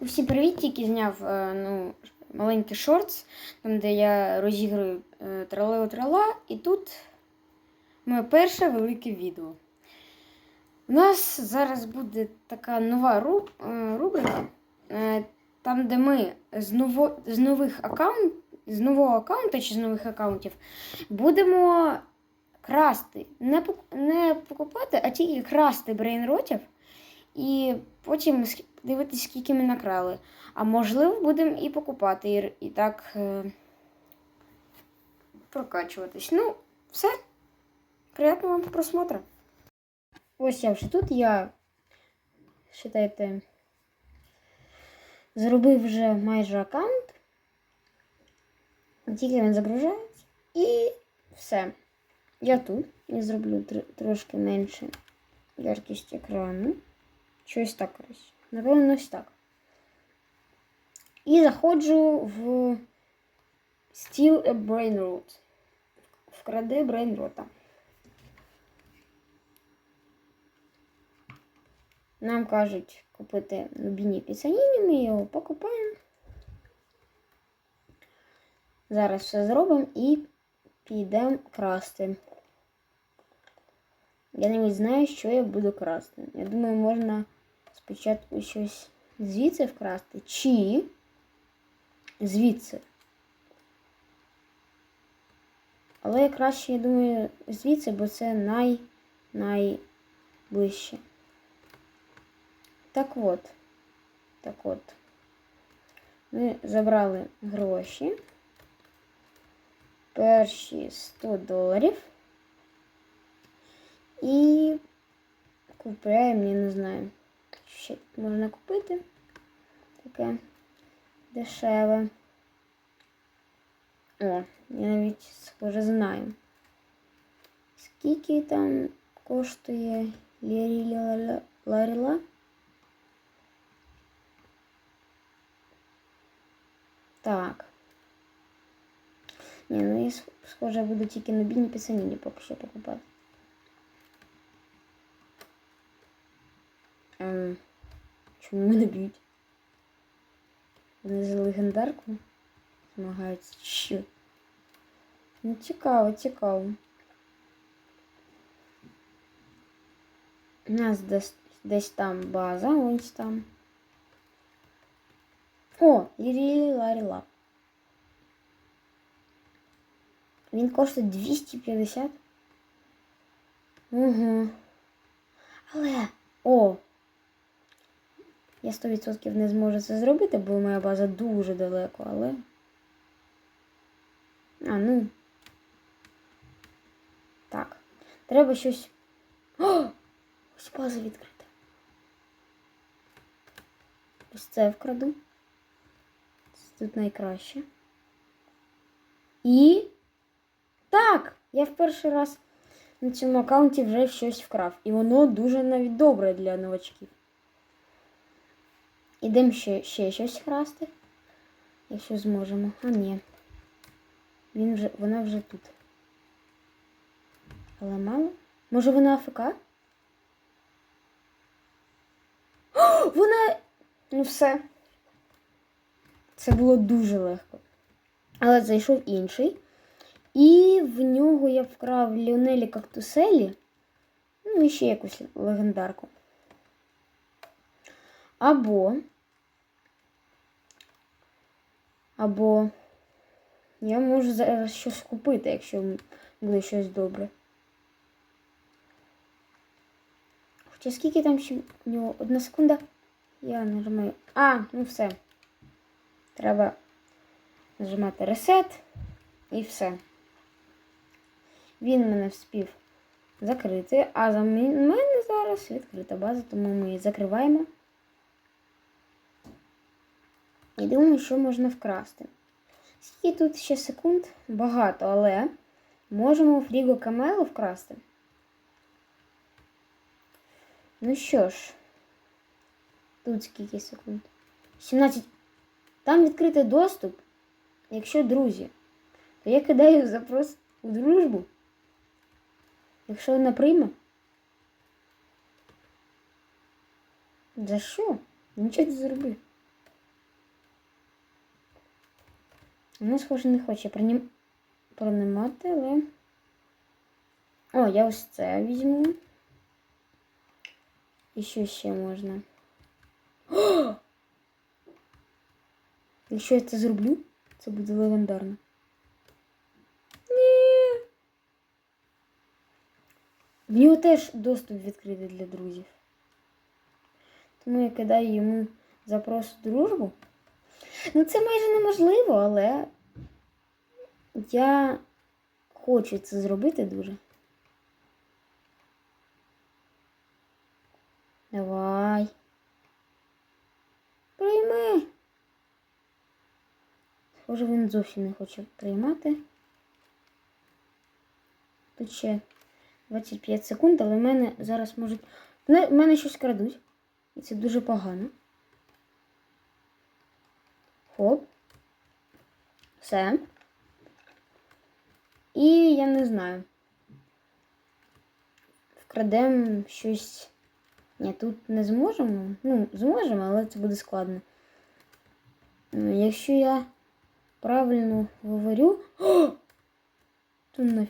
Усім привіт, тільки зняв е, ну, маленький шортс, там, де я розіграю тралео трала, і тут моє перше велике відео. У нас зараз буде така нова руб, е, рубрика, е, там, де ми з, ново, з нових аккаунт, з нового аккаунта чи з нових аккаунтів будемо красти. Не, пок- не покупати, а тільки красти брейнротів. І потім дивитись, скільки ми накрали. А можливо, будемо і покупати, і, так е, прокачуватись. Ну, все. Приятного вам просмотру. Ось я вже тут. Я, считайте, зробив вже майже аккаунт. Тільки він загружається. І все. Я тут. Я зроблю тр- трошки менше яркість екрану. Щось так ось. Напевно, ось так. І заходжу в Steal a Brain Root. Вкради Brain Root. Нам кажуть купити Нубіні Піцаніні, ми його покупаємо. Зараз все зробимо і підемо красти. Я навіть знаю, що я буду красти. Я думаю, можна спочатку щось звідси вкрасти, чи звідси. Але я краще, я думаю, звідси, бо це най найближче. Так от. Так от. Ми забрали гроші. Перші 100 доларів. І купляємо, я не знаю, ще тут можна купити. Таке дешеве. О, я навіть схоже знаю. Скільки там коштує Ліріла Ларіла? Так. Ні, ну я сх- схоже буду тільки на бідні пісаніні поки що покупати. Мене б'ють? Вони за легендарку змагаються. Що? Ну, цікаво, цікаво. У нас десь, десь там база, ось там. О, Лірі Ларіла. Він коштує 250. Угу. Але. О! Я 100% не зможу це зробити, бо моя база дуже далеко, але. А, ну. Так. Треба щось. О! Ось база відкрита. Ось це вкраду. Це тут найкраще. І. Так! Я в перший раз на цьому аккаунті вже щось вкрав. І воно дуже навіть добре для новачків. Ідемо ще, ще щось красти, якщо зможемо. А ні. Він вже, вона вже тут. Але мало. Може вона АФК? О, вона. Ну все. Це було дуже легко. Але зайшов інший. І в нього я вкрав Ліонелі Кактуселі. Ну, і ще якусь легендарку. Або. Або я можу зараз щось купити, якщо буде щось добре. Хоча скільки там ще в нього? Одна секунда. Я нажимаю. А, ну все. Треба нажимати ресет і все. Він мене вспів закрити, а за мене зараз відкрита база, тому ми її закриваємо. І думаю, що можна вкрасти. Скільки тут ще секунд? Багато, але можемо фріго камелу вкрасти. Ну що ж, тут скільки секунд? 17. Там відкритий доступ. Якщо друзі, то я кидаю запрос у дружбу. Якщо вона прийме. За що? Нічого не зробив. Вона, схоже, не хоче принім... приймати, але. О, я ось це візьму. І що ще можна? О! Якщо я це зроблю, це буде легендарно. Ні. В нього теж доступ відкритий для друзів. Тому я кидаю йому запрос в дружбу. Ну, це майже неможливо, але я хочу це зробити дуже. Давай. Прийми. Схоже, він зовсім не хоче приймати. Тут ще 25 секунд, але в мене зараз можуть. В мене щось крадуть. І це дуже погано. Хоп. Все. І я не знаю. Вкрадемо щось. Ні, тут не зможемо. Ну, зможемо, але це буде складно. Ну, Якщо я правильно говорю. О! Тут.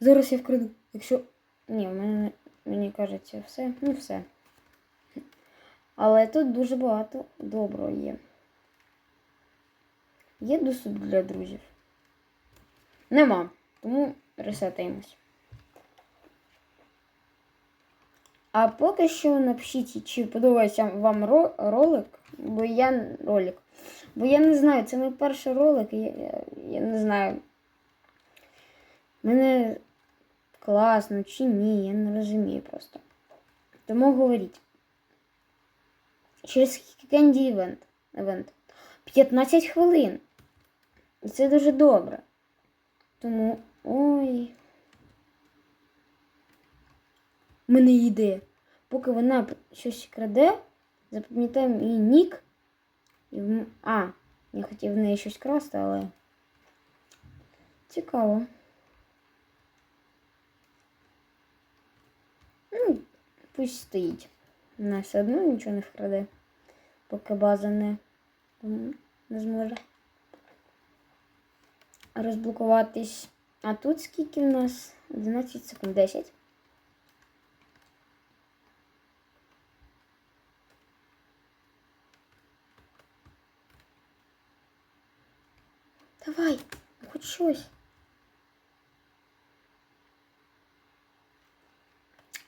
Зараз я вкраду. Якщо. Ні, в мене, мені кажеться, все. Ну все. Але тут дуже багато доброго є. Є доступ для друзів? Нема. Тому ресетаємось. А поки що напишіть, чи подобається вам ролик, бо я ролик. Бо я не знаю, це мій перший ролик, я, я, я не знаю. Мене класно чи ні, я не розумію просто. Тому говоріть. Через Кенді івент. 15 хвилин. І це дуже добре. Тому. Ой. У мене є. Поки вона щось краде, запам'ятаємо її нік. І в... А, я хотів в неї щось красти, але. Цікаво. Ну, пусть стоїть. Вона все одно нічого не вкраде, поки база не, не зможе розблокуватись. А тут скільки в нас? 11 секунд 10. Давай, хоч щось.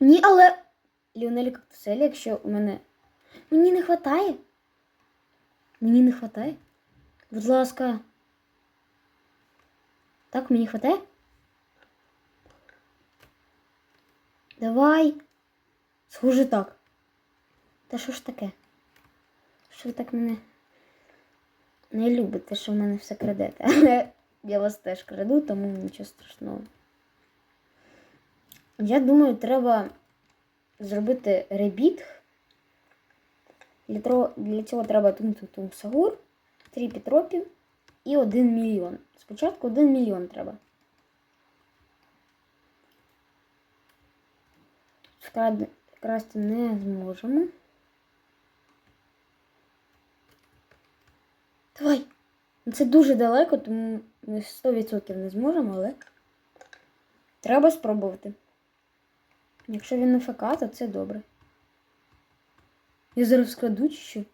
Ні, але Ліонелі Кактуселі, якщо у мене. Мені не вистачає. Мені не вистачає. Будь ласка. Так, мені вистачає? Давай. Схоже так. Та що ж таке? Що ви так мене не любите, що в мене все крадете. Але я вас теж краду, тому нічого страшного. Я думаю, треба зробити ребіт. Для цього треба тум-тум-тум сагур, 3 пітропів і 1 мільйон. Спочатку 1 мільйон треба. Вкрасти не зможемо. Давай! Це дуже далеко, тому ми 100% не зможемо, але треба спробувати. Якщо він на ФК, то це добре. Я зараз вкраду чи що?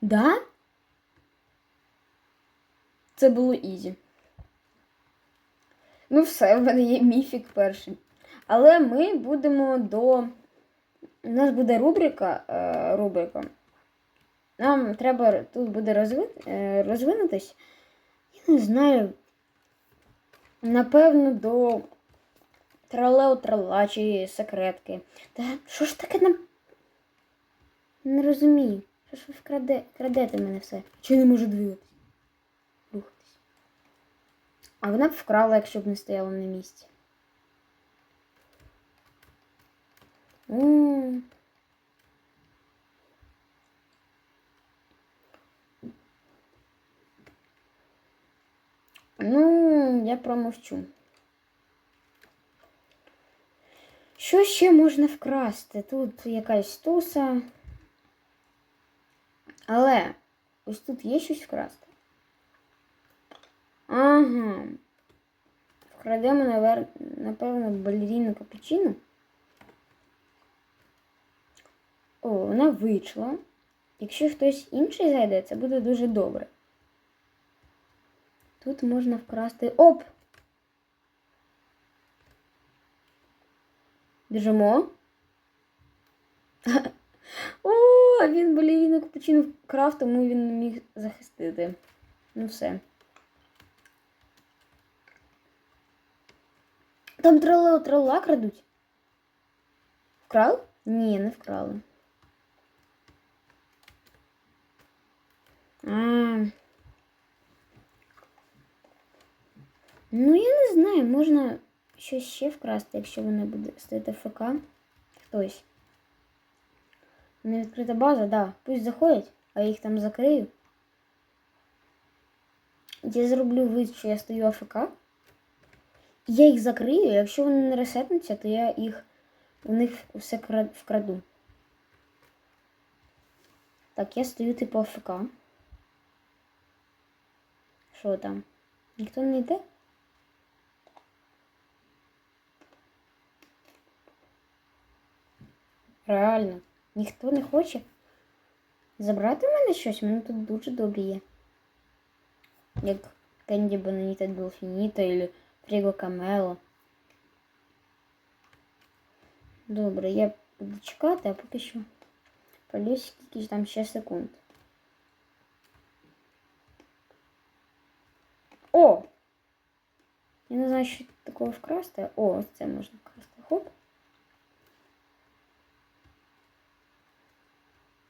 Да? Це було ізі. Ну, все, в мене є міфік перший. Але ми будемо до. У нас буде рубрика. Е, рубрика. Нам треба тут буде розви... е, розвинутись. Я не знаю. Напевно, до тралео трала чи секретки. Та що ж таке нам. Не розумію. Що ж ви вкраде... крадете мене все? Чи не можу двигатись? А вона б вкрала, якщо б не стояла на місці. Ну, я промовчу. Що ще можна вкрасти? Тут якась туса. Але ось тут є щось вкрасти. Ага. Вкрадемо, навер... напевно, балеріну капучино. О, вона вийшла. Якщо хтось інший зайде, це буде дуже добре. Тут можна вкрасти. Оп! Біжимо. О, він балеріну капучино вкрав, тому він не міг захистити. Ну все. Там тролео тролла крадуть. Вкрав? Ні, не вкрали. А. Ну, я не знаю, можна щось ще вкрасти, якщо вона буде стояти ФК. Хтось. Не відкрита база, да. Пусть заходять, а я їх там закрию. Я зроблю вид, що я стою АФК. Я їх закрию, якщо вони не ресетнуться, то я їх у них все вкраду. Так, я стою типу АФК. Що там? Ніхто не йде? Реально, ніхто не хоче забрати в мене щось, У мене тут дуже добрі є. Як Кенді Бонаніта Долфініта или Фріго Камело. Добре, я буду чекати, а поки що полюсь скільки там ще секунд. О! Я не знаю, що такого вкрасти. О, ось це можна вкрасти. Хоп.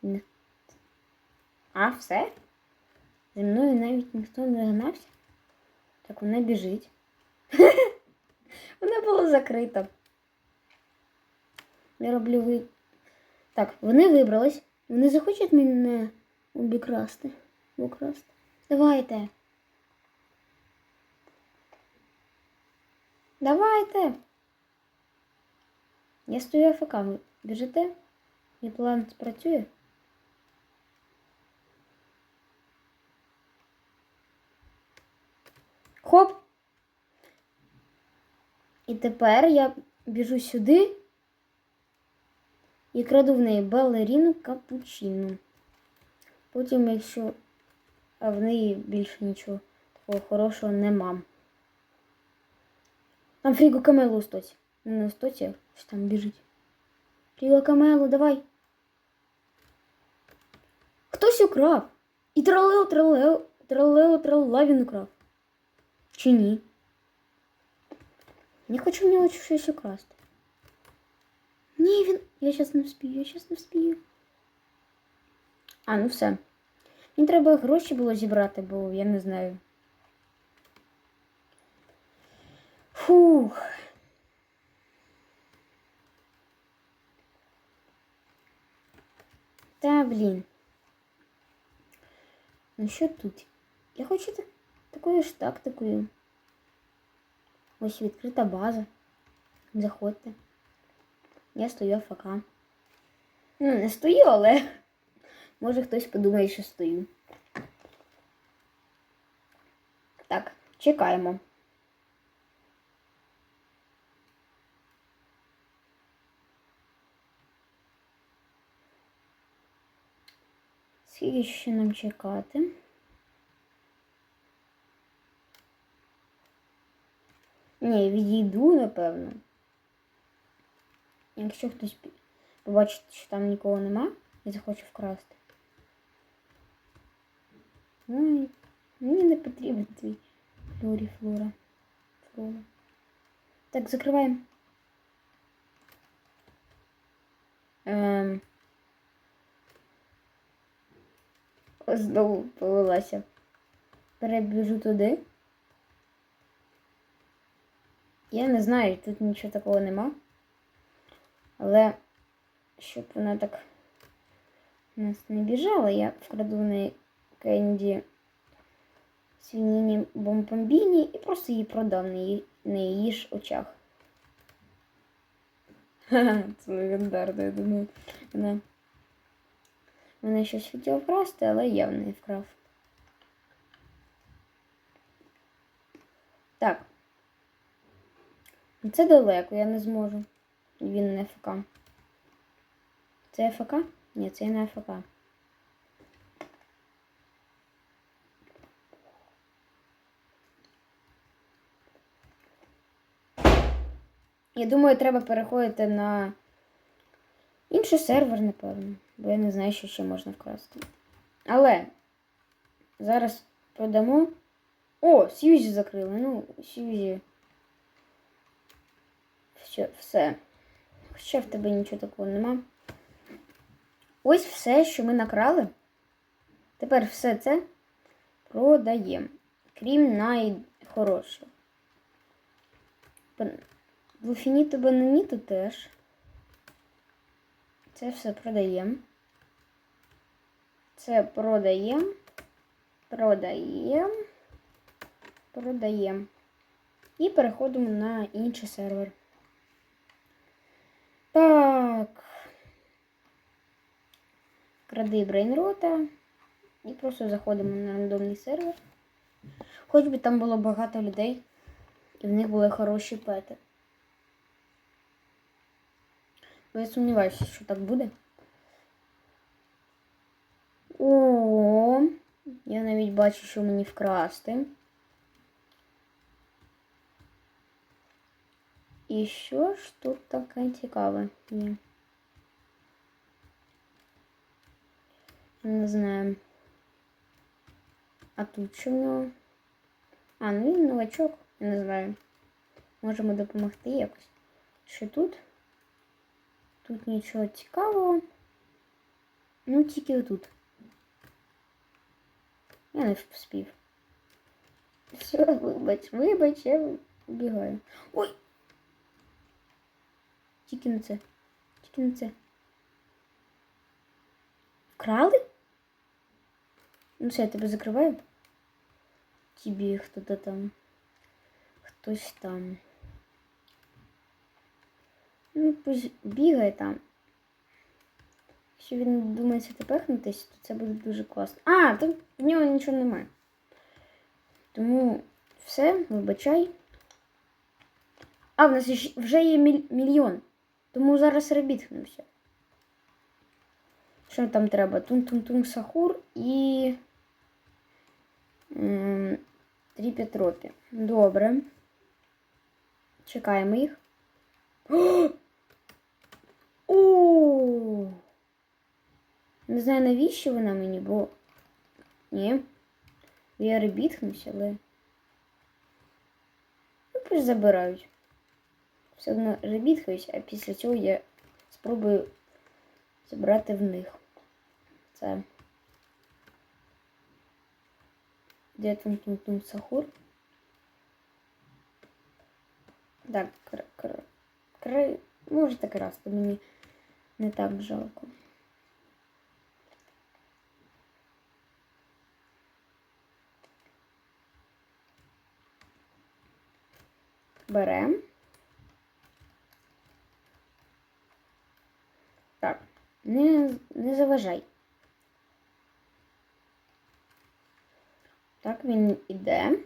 Не. А, все? За мною навіть ніхто не гнався. Так вона біжить. Вона була закрита. Я роблю ви. Так, вони вибрались. Вони захочуть мене обікрасти. Украсти. Давайте. Давайте. Я стою АФК. Ви біжите? Мій план спрацює? Хоп! І тепер я біжу сюди і краду в неї балеріну капучино. Потім, якщо а в неї більше нічого такого хорошого нема. Там Фріго Камело у стоці. Не у стоці, а що там біжить. Фріго Камело, давай. Хтось украв. І тралео, тралео, тралео, тралла він украв. Чи ні? Не хочу в нього щось украсти. Ні, він. Я зараз не вспію, я зараз не вспію. А, ну все. Мені треба гроші було зібрати, бо я не знаю. Фух. Та, блін. Ну що тут? Я хочу так, такою ж тактикою. Ось відкрита база. Заходьте. Я стою АФК. Ну, не стою, але може хтось подумає, що стою. Так, чекаємо. Скільки ще нам чекати? Ні, відійду, напевно. Якщо хтось побачить, що там нікого нема і захоче вкрасти. Ну, мені не потрібен твій флорі флора. Флора. Так, закриваємо. Ем. Знову повелася. Перебіжу туди. Я не знаю, тут нічого такого нема. Але щоб вона так нас не біжала, я вкраду в неї кенді свініні бомбомбіні і просто її продам на її, ж очах. Ха-ха, це легендарно, я думаю. Вона, вона щось хотіла вкрасти, але я в неї вкрав. Так. Це далеко, я не зможу. Він не ФК. Це ФК? Ні, це не ФК. Я думаю, треба переходити на інший сервер, напевно. Бо я не знаю, що ще можна вкрасти. Але зараз продамо. О, Сьюзі закрили. Ну, Сьюзі. Все, все. Хоча в тебе нічого такого нема. Ось все, що ми накрали. Тепер все це продаємо. Крім найхорошого. Луфініту бананіту теж. Це все продаємо. Це продаємо. Продаємо. Продаємо. І переходимо на інший сервер. Так. Кради брейнрота. І просто заходимо на рандомний сервер. Хоч би там було багато людей, і в них були хороші пети. Бо я сумніваюся, що так буде. О, я навіть бачу, що мені вкрасти. І що ж тут таке цікаве є? Не знаю. А тут що в нього? А, ну він новачок, я не знаю. Можемо допомогти якось. Що тут? Тут нічого цікавого. Ну, тільки отут. Я не вспів. Все, вибач, вибач, я вбігаю. Ой! Тільки на це. Тільки на це. Вкрали? Ну все, я тебе закриваю. Тобі хто-то там. Хтось там. Ну, пусть бігає там. Якщо він думає це пехнутись, то це буде дуже класно. А, тут в нього нічого немає. Тому все, вибачай. А, в нас вже є міль... мільйон. Тому зараз ребітхнемося. Що там треба? Тун-тун-тун сахур і. Петропі. Добре. Чекаємо їх. О! Не знаю, навіщо вона мені, бо. Ні. Я ребітхнуся, але. Ну, пусть забирають. Все одно ребітхаюсь, а після цього я спробую забрати в них. Це. Де тун тун тун сахур? Так, кр кр кр можете красти, мені не так жалко. Беремо. Так, не, не заважай. Так, він іде.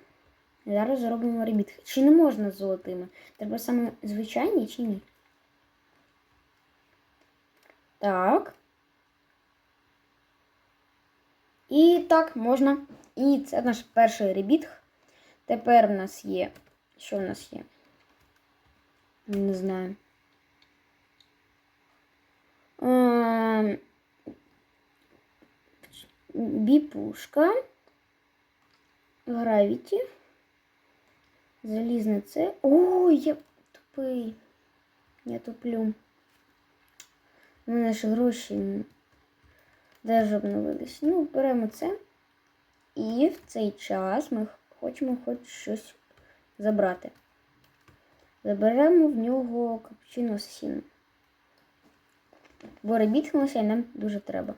Зараз зробимо ребіт. Чи не можна з золотими? Треба саме звичайні чи ні? Так. І так, можна. І це наш перший ребітг. Тепер в нас є. Що в нас є? Не знаю. Ем, біпушка. Гравіті. Залізне це. Ой, я тупий. Я туплю. У мене ж гроші теж обновились. Ну, беремо це. І в цей час ми хочемо хоч щось забрати. Заберемо в нього капучино з сіном. Бо ребітхнулося і нам дуже треба.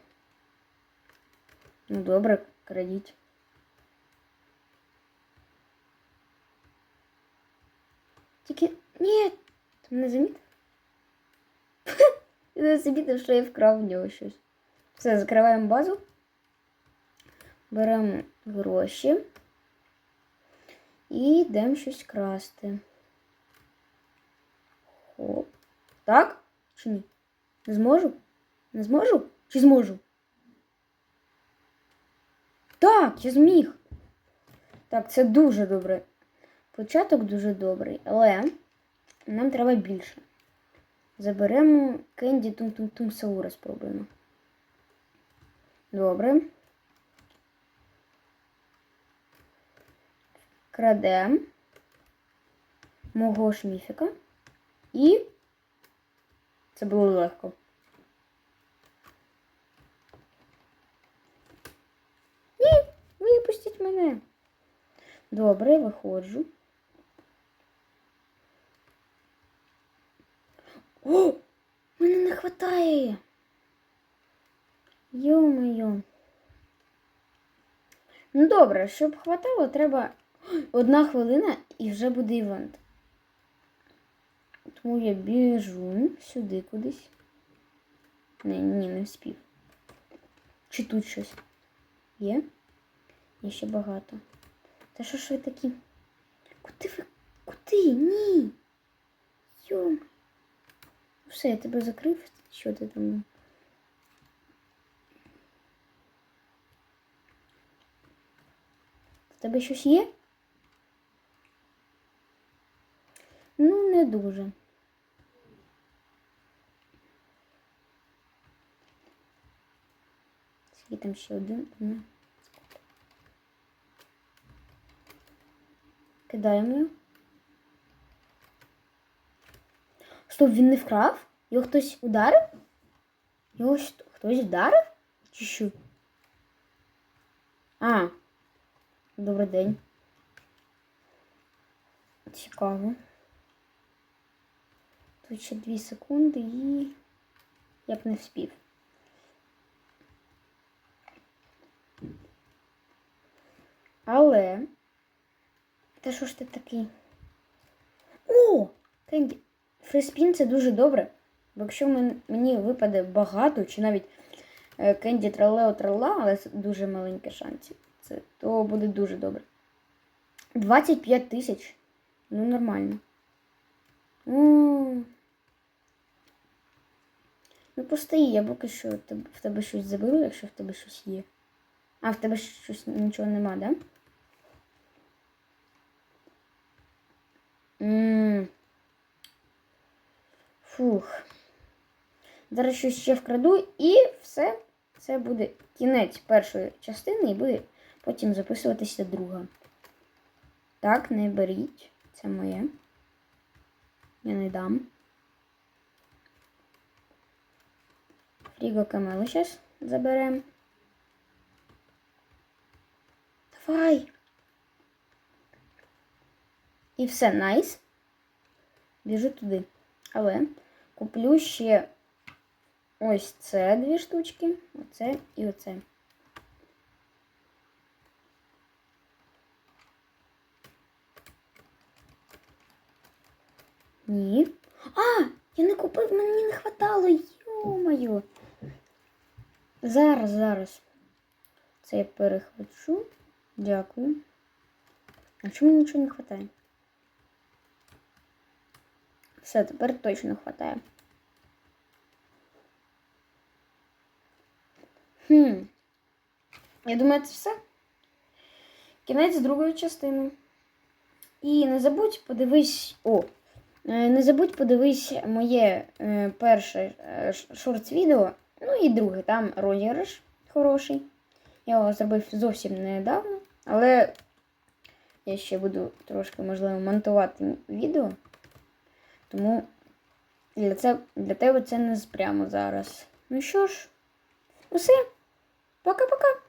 Ну добре, крадіть. Тільки... Ні, ти мене замітив? Не замітив, що я вкрав в нього щось. Все, закриваємо базу. Беремо гроші. І йдемо щось красти. Хоп. Так? Чи ні? Не зможу? Не зможу? Чи зможу? Так, я зміг. Так, це дуже добре. Початок дуже добрий, але нам треба більше. Заберемо Кенді Тум Тум Тум Саура спробуємо. Добре. Крадем мого шміфіка. І це було легко. Ні, випустіть мене. Добре, виходжу. О! Мене не хватає. Йо-моє. Ну добре, щоб хватало, треба одна хвилина і вже буде івент. Тому я біжу сюди кудись. Не, ні, не вспів. Чи тут щось є? Є ще багато. Та що ж ви такі? Куди ви? Куди? Ні. Йом. Все, я тебе закрив. Що ти там? В тебе щось є? Ну, не дуже. Скільки там ще один? Одна. Кидаємо Стоп, він не вкрав? Його хтось ударив? Його хтось вдарив? Чи що? А, добрий день. Цікаво. Тут ще 2 секунди і я б не вспів. Але. Та що ж ти такий? О! Кенді! Фриспін це дуже добре. Бо якщо мені випаде багато, чи навіть е, Кенді тралео трала, але це дуже маленькі шанси, це, то буде дуже добре. 25 тисяч. Ну, нормально. М. Ну, постої, я поки що в тебе щось заберу, якщо в тебе щось є. А, в тебе щось нічого нема, да? М. Фух. Зараз щось ще вкраду і все. Це буде кінець першої частини і буде потім записуватися друга. Так, не беріть. Це моє. Я не дам. Фріго Камелу зараз заберемо. Давай. І все, найс. Біжу туди. Але куплю ще ось це дві штучки. Оце і оце. Ні. А! Я не купив, мені не хватало. Йо-моє. Зараз, зараз. Це я перехвачу. Дякую. А чому нічого не вистачає? Все, тепер точно хватає. Хм. Я думаю, це все. Кінець другої частини. І не забудь подивись. О! е, Не забудь подивись моє е, перше е, шортс-відео. Ну і друге, там розіграш хороший. Я його зробив зовсім недавно, але я ще буду трошки, можливо, монтувати відео. Тому для, це, для тебе це не прямо зараз. Ну що ж, усе. Пока-пока.